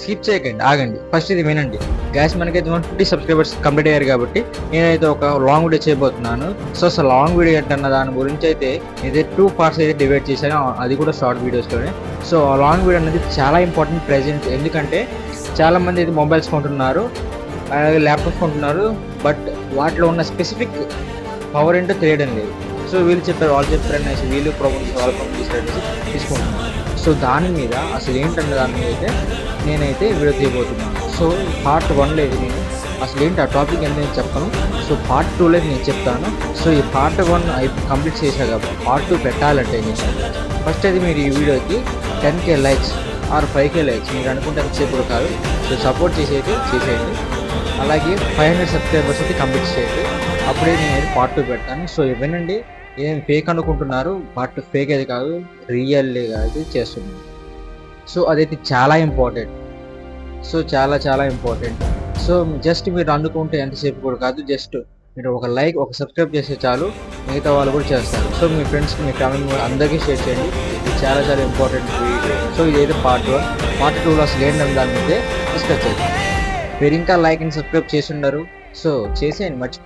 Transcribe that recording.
Skip చేయకండి ఆగండి. First ఇది వినండి. గ్యాస్ మనకైతే వన్ ఫిఫ్టీ సబ్స్క్రైబర్స్ కంప్లీట్ అయ్యారు కాబట్టి నేనైతే ఒక లాంగ్ వీడియో చేయబోతున్నాను. సో అసలు లాంగ్ వీడియో ఏంటన్న దాని గురించి అయితే ఇది టూ పార్ట్స్ అయితే డివైడ్ చేశాను. అది కూడా షార్ట్ వీడియోస్లోనే సో ఆ లాంగ్ వీడియో అనేది చాలా ఇంపార్టెంట్ ప్రెజెంట్ ఎందుకంటే చాలామంది అయితే మొబైల్స్ కొంటున్నారు అలాగే ల్యాప్టాప్స్ కొంటున్నారు బట్ వాటిలో ఉన్న స్పెసిఫిక్ పవర్ ఏంటో తెలియడం లేదు. సో వీళ్ళు చెప్పారు వాళ్ళు చెప్పారు అనేసి వీళ్ళు ప్రాబ్లమ్స్ వాళ్ళ ప్రాబ్లమ్స్ తీసుకుంటున్నారు సో దాని మీద అసలు ఏంటన్న దాని మీద అయితే నేనైతే వీడియో తీయబోతున్నాను సో పార్ట్ వన్లో అయితే నేను అసలు ఏంటి ఆ టాపిక్ అని నేను చెప్పను. సో పార్ట్ టూలో నేను చెప్తాను. సో ఈ పార్ట్ వన్ కంప్లీట్ చేశాక కాబట్టి పార్ట్ టూ పెట్టాలంటే నేను. ఫస్ట్ అయితే మీరు ఈ వీడియోకి ten K likes or five K likes మీరు అనుకుంటే వచ్చేప్పుడు కాదు. సో సపోర్ట్ చేసేది చేసేయండి. అలాగే ఫైవ్ హండ్రెడ్ సబ్స్క్రైబర్స్ అయితే కంప్లీట్ చేయండి. అప్పుడే నేను పార్ట్ టూ పెడతాను. సో వినండి. ఏం ఫేక్ అనుకుంటున్నారు? పార్ట్ ఫేక్ అది కాదు. రియల్గా అయితే చేస్తున్నాను. సో అదైతే చాలా ఇంపార్టెంట్. సో చాలా చాలా ఇంపార్టెంట్. సో జస్ట్ మీరు అందుకుంటే ఎంతసేపు కూడా కాదు జస్ట్ మీరు ఒక లైక్ ఒక సబ్స్క్రైబ్ చేస్తే చాలు మిగతా వాళ్ళు కూడా చేస్తారు. సో మీ ఫ్రెండ్స్కి మీ ఫ్యామిలీ అందరికీ షేర్ చేయండి. ఇది చాలా చాలా ఇంపార్టెంట్ వీడియో. సో ఇదైతే పార్ట్ వన్ పార్ట్ టూలో అసలు ఏంటని దాని మీద డిస్కస్ చేద్దాం. మీరు ఇంకా లైక్ అండ్ సబ్స్క్రైబ్ చేసి ఉండరు. సో చేసేయండి మర్చి